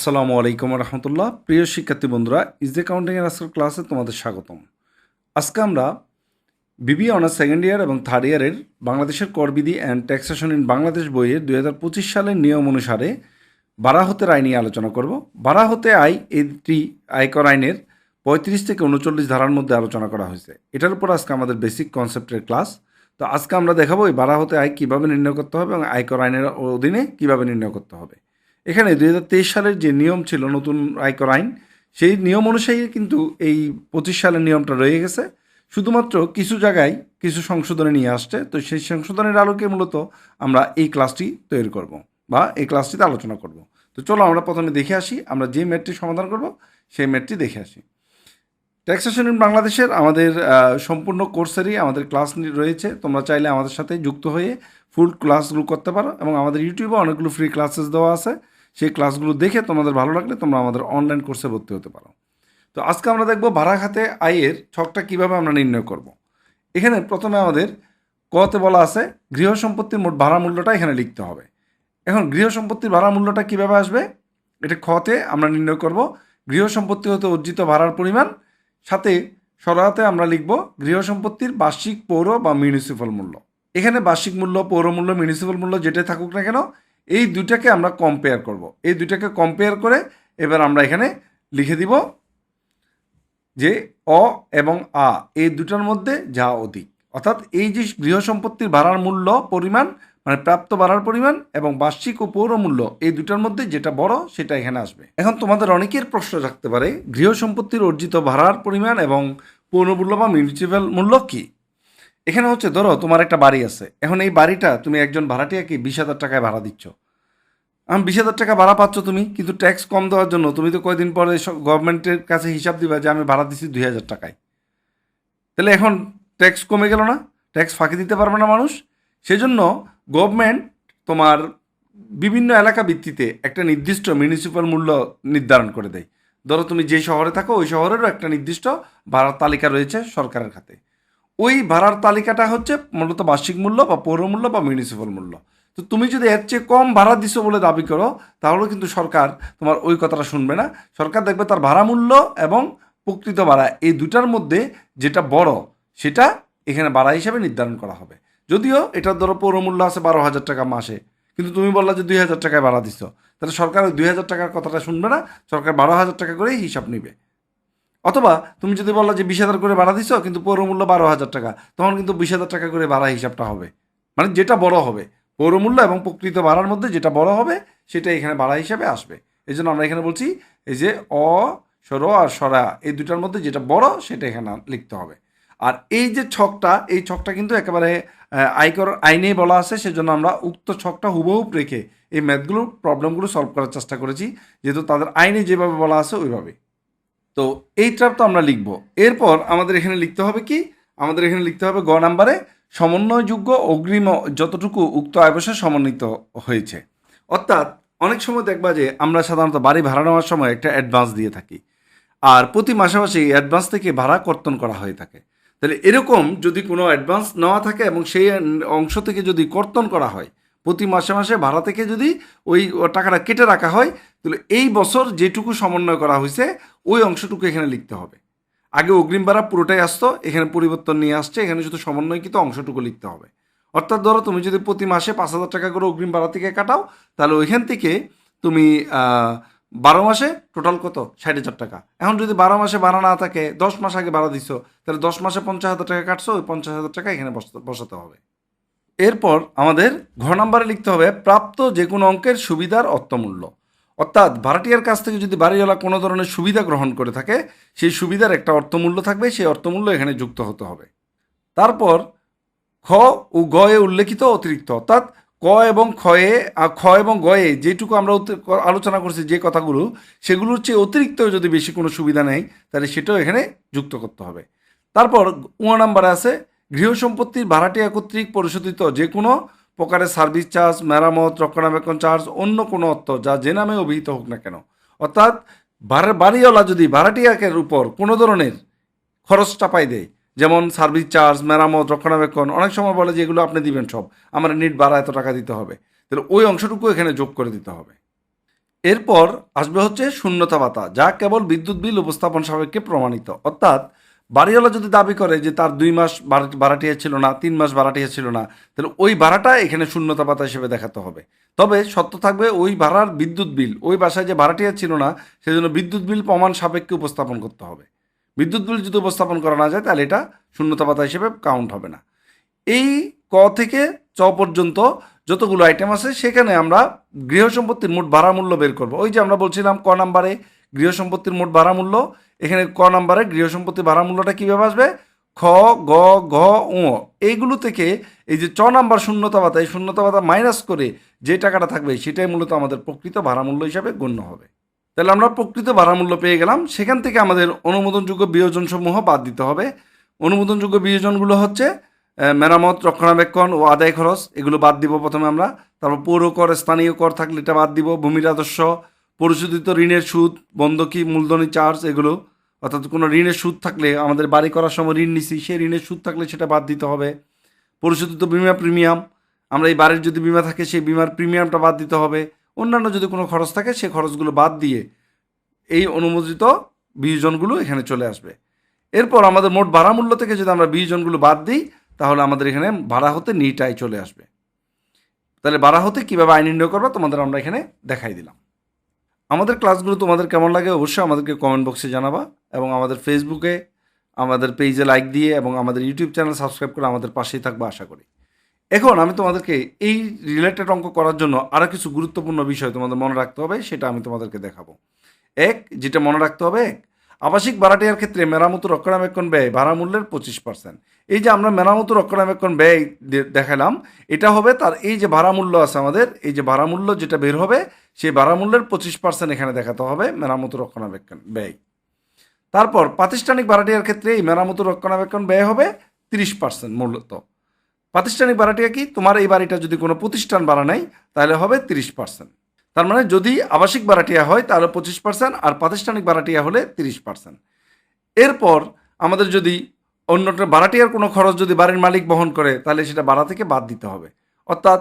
আসসালামু আলাইকুম রহমতুল্লাহ। প্রিয় শিক্ষার্থী বন্ধুরা ইজ অ্যাকাউন্টিংয়ের আজকের ক্লাসে তোমাদের স্বাগতম। আজকে আমরা বিবি অনার্স সেকেন্ড ইয়ার এবং থার্ড ইয়ারের বাংলাদেশের করবিধি অ্যান্ড ট্যাক্সেশন ইন বাংলাদেশ বইয়ের দুই হাজার পঁচিশ সালের নিয়ম অনুসারে বারাহতের আইন নিয়ে আলোচনা করব। বারাহতে আই এটি আয়কর আইনের পঁয়ত্রিশ থেকে উনচল্লিশ ধারার মধ্যে আলোচনা করা হয়েছে। এটার উপর আজকে আমাদের বেসিক কনসেপ্টের ক্লাস তো আজকে আমরা দেখাবো এই বারাহতে আয় কীভাবে নির্ণয় করতে হবে এবং আয়কর আইনের অধীনে কীভাবে নির্ণয় করতে হবে। এখানে দু হাজার তেইশ সালের যে নিয়ম ছিল নতুন আয়কর আইন, সেই নিয়ম অনুযায়ী কিন্তু এই পঁচিশ সালের নিয়মটা রয়ে গেছে। শুধুমাত্র কিছু জায়গায় কিছু সংশোধনে নিয়ে আসছে। তো সেই সংশোধনের আলোকে মূলত আমরা এই ক্লাসটি তৈরি করব বা এই ক্লাসটিতে আলোচনা করব। তো চলো আমরা প্রথমে দেখে আসি, আমরা যে ম্যাটটি সমাধান করব, সেই ম্যাটটি দেখে আসি। ট্যাক্সেশন ইন বাংলাদেশের আমাদের সম্পূর্ণ কোর্সেরই আমাদের ক্লাস রয়েছে। তোমরা চাইলে আমাদের সাথে যুক্ত হয়ে ফুল ক্লাসগুলো করতে পারো এবং আমাদের ইউটিউবে অনেকগুলো ফ্রি ক্লাসেস দেওয়া আছে। সেই ক্লাসগুলো দেখে তোমাদের ভালো লাগলে তোমরা আমাদের অনলাইন কোর্সে ভর্তি হতে পারো। তো আজকে আমরা দেখব ভাড়া খাতে আয়ের ছকটা কীভাবে আমরা নির্ণয় করব। এখানে প্রথমে আমাদের কতে বলা আছে, গৃহ সম্পত্তির মোট ভাড়া মূল্যটা এখানে লিখতে হবে। এখন গৃহ সম্পত্তির ভাড়া মূল্যটা কীভাবে আসবে? এটা খতে আমরা নির্ণয় করব। গৃহ সম্পত্তি হতে অর্জিত ভাড়ার পরিমাণ, সাথে সরাতে আমরা লিখব গৃহ সম্পত্তির বার্ষিক পৌর বা মিউনিসিপ্যাল মূল্য। এখানে বার্ষিক মূল্য, পৌর মূল্য মিউনিসিপ্যাল মূল্য যেটাই থাকুক না কেন, এই দুটাকে আমরা কম্পেয়ার করব। এই দুটাকে কম্পেয়ার করে এবার আমরা এখানে লিখে দিব যে অ এবং আ, এই দুটার মধ্যে যা অধিক। অর্থাৎ এই যে গৃহ সম্পত্তির ভাড়ার মূল্য পরিমাণ মানে প্রাপ্ত ভাড়ার পরিমাণ এবং বার্ষিক ও পৌর মূল্য, এই দুটার মধ্যে যেটা বড় সেটা এখানে আসবে। এখন তোমাদের অনেকের প্রশ্ন থাকতে পারে, গৃহ সম্পত্তির অর্জিত ভাড়ার পরিমাণ এবং পৌর মূল্য বা মিউনিসিপ্যাল মূল্য কী? এখানে হচ্ছে, ধরো তোমার একটা বাড়ি আছে। এখন এই বাড়িটা তুমি একজন ভাড়াটিয়াকে বিশ হাজার টাকায় ভাড়া দিচ্ছ। আমি, বিশ হাজার টাকা ভাড়া পাচ্ছ তুমি, কিন্তু ট্যাক্স কম দেওয়ার জন্য তুমি তো কয়দিন পরে গভর্নমেন্টের কাছে হিসাব দিবা যে আমি ভাড়া দিচ্ছি দুই হাজার টাকায়। তাহলে এখন ট্যাক্স কমে গেল না ট্যাক্স ফাঁকি দিতে পারবে না মানুষ। সেজন্য গভর্নমেন্ট তোমার বিভিন্ন এলাকা ভিত্তিতে একটা নির্দিষ্ট মিউনিসিপ্যাল মূল্য নির্ধারণ করে দেয়। ধরো তুমি যে শহরে থাকো, ওই শহরেরও একটা নির্দিষ্ট ভাড়ার তালিকা রয়েছে সরকারের খাতে। ওই ভাড়ার তালিকাটা হচ্ছে মূলত বার্ষিক মূল্য বা পৌর মূল্য বা মিউনিসিপ্যাল মূল্য। তো তুমি যদি এর চেয়ে কম ভাড়া দিছো বলে দাবি করো তাহলে কিন্তু সরকার তোমার ওই কথাটা শুনবে না। সরকার দেখবে তার ভাড়া মূল্য এবং প্রকৃত ভাড়া, এই দুটার মধ্যে যেটা বড়, সেটা এখানে ভাড়া হিসাবে নির্ধারণ করা হবে। যদিও এটার ধরো পৌর মূল্য আছে বারো হাজার টাকা মাসে, কিন্তু তুমি বললা যে দুই হাজার টাকায় ভাড়া দিছো। তাহলে সরকার ওই দুই হাজার টাকার কথাটা শুনবে না, সরকার বারো হাজার টাকা করেই হিসাব নিবে। অথবা তুমি যদি বলো যে বিশ হাজার করে ভাড়া দিছো, কিন্তু পৌর মূল্য বারো হাজার টাকা, তখন কিন্তু বিশ হাজার টাকা করে ভাড়া হিসাবটা হবে। মানে যেটা বড় হবে। পৌরমূল্য এবং প্রকৃত ভাড়ার মধ্যে যেটা বড় হবে, সেটা এখানে ভাড়া হিসাবে আসবে। এই জন্য আমরা এখানে বলছি, এই যে অ, সর আর সরা, এই দুটার মধ্যে যেটা বড়, সেটা এখানে লিখতে হবে। আর এই যে ছকটা, এই ছকটা কিন্তু একেবারে আয়কর আইনেই বলা আছে, সেজন্য আমরা উক্ত ছকটা হুবহুব রেখে এই ম্যাথগুলো, প্রবলেমগুলো সলভ করার চেষ্টা করেছি। যেহেতু তাদের আইনে যেভাবে বলা আছে ওইভাবে তো এই তো আমরা লিখব। এরপর আমাদের এখানে লিখতে হবে কি? আমাদের এখানে লিখতে হবে গ নাম্বারে সমন্বয়যোগ্য অগ্রিম যতটুকু উক্ত আয়বসে সমন্বিত হয়েছে। অর্থাৎ অনেক সময় দেখবা যে আমরা সাধারণত বাড়ি ভাড়া নেওয়ার সময় একটা অ্যাডভান্স দিয়ে থাকি। আর প্রতি মাসে মাসে অ্যাডভান্স থেকে ভাড়া কর্তন করা হয়ে থাকে। তাহলে এরকম যদি কোনো অ্যাডভান্স নেওয়া থাকে এবং সেই অংশ থেকে যদি কর্তন করা হয়, প্রতি মাসে মাসে ভাড়া থেকে যদি ওই টাকাটা কেটে রাখা হয়, তাহলে এই বছর যেটুকু সমন্বয় করা হয়েছে ওই অংশটুকু এখানে লিখতে হবে। আগে অগ্রিম ভাড়া পুরোটাই আসতো, এখানে পরিবর্তন নিয়ে আসছে, এখানে শুধু সমন্বয়কৃত অংশটুকু লিখতে হবে। অর্থাৎ ধরো তুমি যদি প্রতি মাসে পাঁচ হাজার টাকা করে অগ্রিম ভাড়া থেকে কাটাও, তাহলে ওইখান থেকে তুমি বারো মাসে টোটাল কত? ষাট হাজার টাকা। এখন যদি বারো মাসে ভাড়া না থাকে, দশ মাস আগে ভাড়া দিছো, তাহলে দশ মাসে পঞ্চাশ হাজার টাকা কাটছো, ওই পঞ্চাশ হাজার টাকা এখানে বসাতে- বসাতে হবে। এরপর আমাদের ঘ নাম্বারে লিখতে হবে, প্রাপ্ত যে কোনো অঙ্কের সুবিধার অর্থমূল্য। অর্থাৎ ভাড়াটিয়ার কাছ থেকে যদি বাড়িওয়ালা কোনো ধরনের সুবিধা গ্রহণ করে থাকে, সেই সুবিধার একটা অর্থমূল্য থাকবে, সেই অর্থমূল্য এখানে যুক্ত হতে হবে। তারপর খ ও গয়ে উল্লেখিত অতিরিক্ত, অর্থাৎ ক এবং ক্ষয়ে খ এবং গয়ে যেটুকু আমরা আলোচনা করছি যে কথাগুলো, সেগুলোর চেয়ে অতিরিক্ত যদি বেশি কোনো সুবিধা নেই, তাহলে সেটাও এখানে যুক্ত করতে হবে। তারপর উ নাম্বারে আছে, গৃহ সম্পত্তির ভাড়াটিয়া কর্তৃক পরিশোধিত যে কোনো প্রকারের সার্ভিস চার্জ, মেরামত, রক্ষণাবেক্ষণ চার্জ, অন্য কোনো অর্থ যা যে নামে অভিহিত হোক না কেন। অর্থাৎ বাড়িওয়ালা যদি ভাড়াটিয়াকের উপর কোনো ধরনের খরচ চাপাই দেয়, যেমন সার্ভিস চার্জ, মেরামত, রক্ষণাবেক্ষণ, অনেক সময় বলে যে এগুলো আপনি দিবেন সব, আমার নিট ভাড়া এত টাকা দিতে হবে। তাহলে ওই অংশটুকু এখানে যোগ করে দিতে হবে। এরপর আসবে হচ্ছে শূন্যতা ভাতা, যা কেবল বিদ্যুৎ বিল উপস্থাপন সাপেক্ষে প্রমাণিত। অর্থাৎ বাড়িওয়ালা যদি দাবি করে যে তার দুই মাস ভাড়া- ভাড়াটিয়া ছিল না, তিন মাস ভাড়াটিয়া ছিল না, তাহলে ওই ভাড়াটা এখানে শূন্যতা ভাতা হিসেবে দেখাতে হবে। তবে সত্য থাকবে, ওই ভাড়ার বিদ্যুৎ বিল, ওই বাসায় যে ভাড়াটিয়া ছিল না, সেজন্য বিদ্যুৎ বিল প্রমাণ সাপেক্ষে উপস্থাপন করতে হবে। বিদ্যুৎ বিল যদি উপস্থাপন করা না যায়, তাহলে এটা শূন্যতা ভাতা হিসেবে কাউন্ট হবে না। এই ক থেকে চ পর্যন্ত যতগুলো আইটেম আছে, সেখানে আমরা গৃহ সম্পত্তির মোট ভাড়া মূল্য বের করব। ওই যে আমরা বলছিলাম ক নাম্বারে গৃহ সম্পত্তির মোট ভাড়া মূল্য এখানে ক নাম্বারে গৃহ সম্পত্তির ভাড়া মূল্যটা কীভাবে আসবে? খ, গ, ঘ উ এইগুলো থেকে এই যে চ নাম্বার শূন্যতা ভাতা এই শূন্যতা ভাতা মাইনাস করে যে টাকাটা থাকবে সেটাই মূলত আমাদের প্রকৃত ভাড়া মূল্য হিসাবে গণ্য হবে। তাহলে আমরা প্রকৃত ভাড়া মূল্য পেয়ে গেলাম। সেখান থেকে আমাদের অনুমোদনযোগ্য বিয়োজন সমূহ বাদ দিতে হবে। অনুমোদনযোগ্য বিয়োজনগুলো হচ্ছে মেরামত, রক্ষণাবেক্ষণ ও আদায় খরচ। এগুলো বাদ দিব প্রথমে আমরা। তারপর পৌর কর, স্থানীয় কর থাকলে এটা বাদ দিব। ভূমি রাজস্ব পরিশোধিত ঋণের সুদ, বন্ধকি, মূলধনী চার্জ এগুলো, অর্থাৎ কোনো ঋণের সুদ থাকলে আমাদের বাড়ি করার সময় ঋণ নিছি, সেই ঋণের সুদ থাকলে সেটা বাদ দিতে হবে। পরিশোধিত বিমা প্রিমিয়াম, আমরা এই বাড়ির যদি বিমা থাকে সেই বিমার প্রিমিয়ামটা বাদ দিতে হবে। অন্যান্য যদি কোনো খরচ থাকে সেই খরচগুলো বাদ দিয়ে এই অনুমোদিত বিয়োজনগুলো এখানে চলে আসবে। এরপর আমাদের মোট ভাড়া মূল্য থেকে যদি আমরা বিয়োজনগুলো বাদ দিই, তাহলে আমাদের এখানে ভাড়া হতে নিটাই চলে আসবে। তাহলে ভাড়া হতে কীভাবে আইন নির্ণয় করবে তোমাদের আমরা এখানে দেখাই দিলাম। আমাদের ক্লাসগুলো তোমাদের কেমন লাগে অবশ্যই আমাদেরকে কমেন্ট বক্সে জানাবা এবং আমাদের ফেসবুকে আমাদের পেজে লাইক দিয়ে এবং আমাদের ইউটিউব চ্যানেল সাবস্ক্রাইব করে আমাদের পাশেই থাকব আশা করি। এখন আমি তোমাদেরকে এই রিলেটেড অঙ্ক করার জন্য আরও কিছু গুরুত্বপূর্ণ বিষয় তোমাদের মনে রাখতে হবে, সেটা আমি তোমাদেরকে দেখাবো। এক, যেটা মনে রাখতে হবে এক আবাসিক ভাড়াটিয়ার ক্ষেত্রে মেরামত রক্ষণাবেক্ষণ ব্যয় ভাড়া মূল্যের পঁচিশ পার্সেন্ট এই যে আমরা মেরামত রক্ষণাবেক্ষণ ব্যয় দেখালাম, এটা হবে তার এই যে ভাড়া মূল্য আছে আমাদের, এই যে ভাড়া মূল্য যেটা বের হবে, সেই ভাড়া মূল্যের পঁচিশ পার্সেন্ট এখানে দেখাতে হবে মেরামত রক্ষণাবেক্ষণ ব্যয়। তারপর প্রাতিষ্ঠানিক ভাড়াটিয়ার ক্ষেত্রে এই মেরামত রক্ষণাবেক্ষণ ব্যয় হবে তিরিশ পার্সেন্ট মূলত। প্রাতিষ্ঠানিক ভাড়াটিয়া কি? তোমার এই বাড়িটা যদি কোনো প্রতিষ্ঠান ভাড়া নেয়, তাহলে হবে তিরিশ পার্সেন্ট তার মানে যদি আবাসিক ভাড়াটিয়া হয়, তাহলে পঁচিশ পার্সেন্ট আর প্রাতিষ্ঠানিক ভাড়াটিয়া হলে তিরিশ পার্সেন্ট এরপর আমাদের যদি অন্য ভাড়াটিয়ার কোনো খরচ যদি বাড়ির মালিক বহন করে, তাহলে সেটা ভাড়া থেকে বাদ দিতে হবে। অর্থাৎ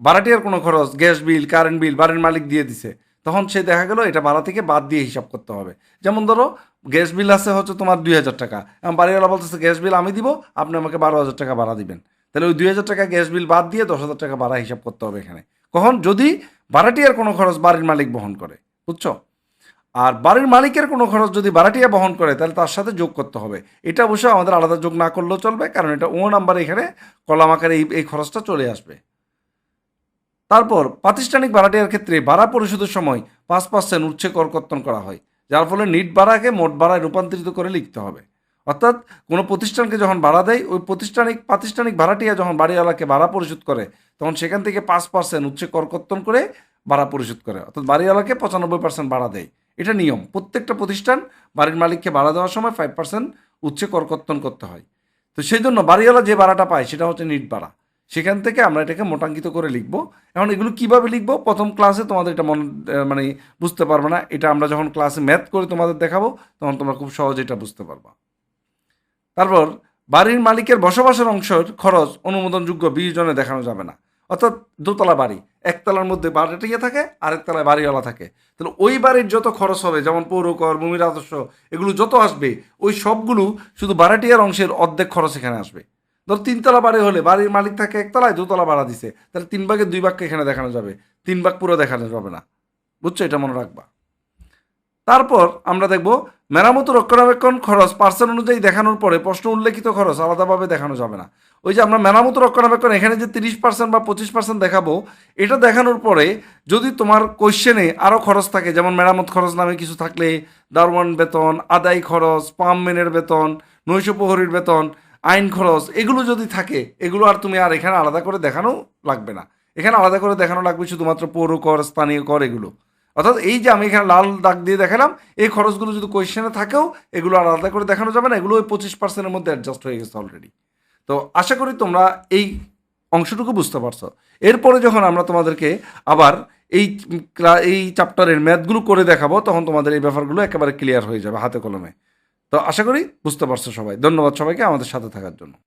ভাড়াটিয়ার কোনো খরচ, গ্যাস বিল, কারেন্ট বিল বাড়ির মালিক দিয়ে দিছে, তখন সে দেখা গেল এটা ভাড়া থেকে বাদ দিয়ে হিসাব করতে হবে। যেমন ধরো, গ্যাস বিল আছে হচ্ছে তোমার দুই হাজার টাকা। এবং বাড়িওয়ালা বলতেছে, গ্যাস বিল আমি দিব, আপনি আমাকে বারো হাজার টাকা ভাড়া দিবেন। তাহলে ওই দুই হাজার টাকা গ্যাস বিল বাদ দিয়ে দশ হাজার টাকা ভাড়া হিসাব করতে হবে এখানে। কখন? যদি ভাড়াটিয়ার কোনো খরচ বাড়ির মালিক বহন করে, বুঝছ? আর বাড়ির মালিকের কোনো খরচ যদি ভাড়াটিয়া বহন করে, তাহলে তার সাথে যোগ করতে হবে। এটা অবশ্য আমাদের আলাদা যোগ না করলেও চলবে, কারণ এটা ও নাম্বার এখানে কলাম আকারে এই এই খরচটা চলে আসবে। তারপর প্রাতিষ্ঠানিক ভাড়াটিয়ার ক্ষেত্রে ভাড়া পরিশোধের সময় পাঁচ পার্সেন্ট উচ্ছে কর কর্তন করা হয়, যার ফলে নিট ভাড়াকে মোট ভাড়ায় রূপান্তরিত করে লিখতে হবে। অর্থাৎ কোনো প্রতিষ্ঠানকে যখন ভাড়া দেয়, ওই প্রতিষ্ঠানিক, প্রাতিষ্ঠানিক ভাড়াটিয়া যখন বাড়িওয়ালাকে ভাড়া পরিশোধ করে, তখন সেখান থেকে পাঁচ পার্সেন্ট উচ্ছে কর কর্তন করে ভাড়া পরিশোধ করে। অর্থাৎ বাড়িওয়ালাকে পঁচানব্বই পার্সেন্ট ভাড়া দেয়। এটা নিয়ম। প্রত্যেকটা প্রতিষ্ঠান বাড়ির মালিককে ভাড়া দেওয়ার সময় ফাইভ পার্সেন্ট উচ্ছে কর কর্তন করতে হয়। তো সেই জন্য বাড়িওয়ালা যে ভাড়াটা পায়, সেটা হচ্ছে নিট ভাড়া। সেখান থেকে আমরা এটাকে মোটাঙ্কিত করে লিখব। এখন এগুলো কীভাবে লিখব? প্রথম ক্লাসে তোমাদের এটা মন মানে বুঝতে পারবে না। এটা আমরা যখন ক্লাসে ম্যাথ করে তোমাদের দেখাবো, তখন তোমরা খুব সহজে এটা বুঝতে পারবা। তারপর বাড়ির মালিকের বসবাসের অংশের খরচ অনুমোদনযোগ্য বিয়োজনে দেখানো যাবে না। অর্থাৎ দোতলা বাড়ি, একতলার মধ্যে বাড়িটিকে থাকে আরেক তলায় বাড়িওয়ালা থাকে। তাহলে ওই বাড়ির যত খরচ হবে, যেমন পৌরকর, ভূমি রাজস্ব, এগুলো যত আসবে, ওই সবগুলো শুধু বাড়িটিয়ার অংশের অর্ধেক খরচ এখানে আসবে। ধর তিনতলা বাড়ি হলে বাড়ির মালিক থাকে একতলায়, দোতলা ভাড়া দিছে, তাহলে তিন ভাগের দুই ভাগকে এখানে দেখানো যাবে। তিন ভাগ পুরো দেখানো যাবে না। বুঝছ? এটা মনে রাখবা। তারপর আমরা দেখব মেরামত রক্ষণাবেক্ষণ খরচ পার্সেন্ট অনুযায়ী দেখানোর পরে প্রশ্ন উল্লেখিত খরচ আলাদাভাবে দেখানো যাবে না। ওই যে আমরা মেরামত রক্ষণাবেক্ষণ এখানে যে তিরিশ পার্সেন্ট বা পঁচিশ পার্সেন্ট দেখাবো, এটা দেখানোর পরে যদি তোমার কোশ্চেনে আরও খরচ থাকে, যেমন মেরামত খরচ নামে কিছু থাকলে, দারোয়ান বেতন, আদায় খরচ পামম্যানের বেতন, নৈশ প্রহরীর বেতন, আইন খরচ, এগুলো যদি থাকে, এগুলো আর তুমি আর এখানে আলাদা করে দেখানো লাগবে না। এখানে আলাদা করে দেখানো লাগবে শুধুমাত্র পৌর কর, স্থানীয় কর, এগুলো। অর্থাৎ এই যে আমি এখানে লাল দাগ দিয়ে দেখালাম, এই খরচগুলো যদি কোয়েশ্চেনে থাকেও, এগুলো আলাদা করে দেখানো যাবে না, এগুলো ওই পঁচিশ পার্সেন্টের মধ্যে অ্যাডজাস্ট হয়ে গেছে অলরেডি তো আশা করি তোমরা এই অংশটুকু বুঝতে পারছ। এরপরে যখন আমরা তোমাদেরকে আবার এই এই চ্যাপ্টারের ম্যাথগুলো করে দেখাবো, তখন তোমাদের এই ব্যাপারগুলো একেবারে ক্লিয়ার হয়ে যাবে হাতে কলমে। তো আশা করি বুঝতে পারছ সবাই। ধন্যবাদ সবাইকে আমাদের সাথে থাকার জন্য।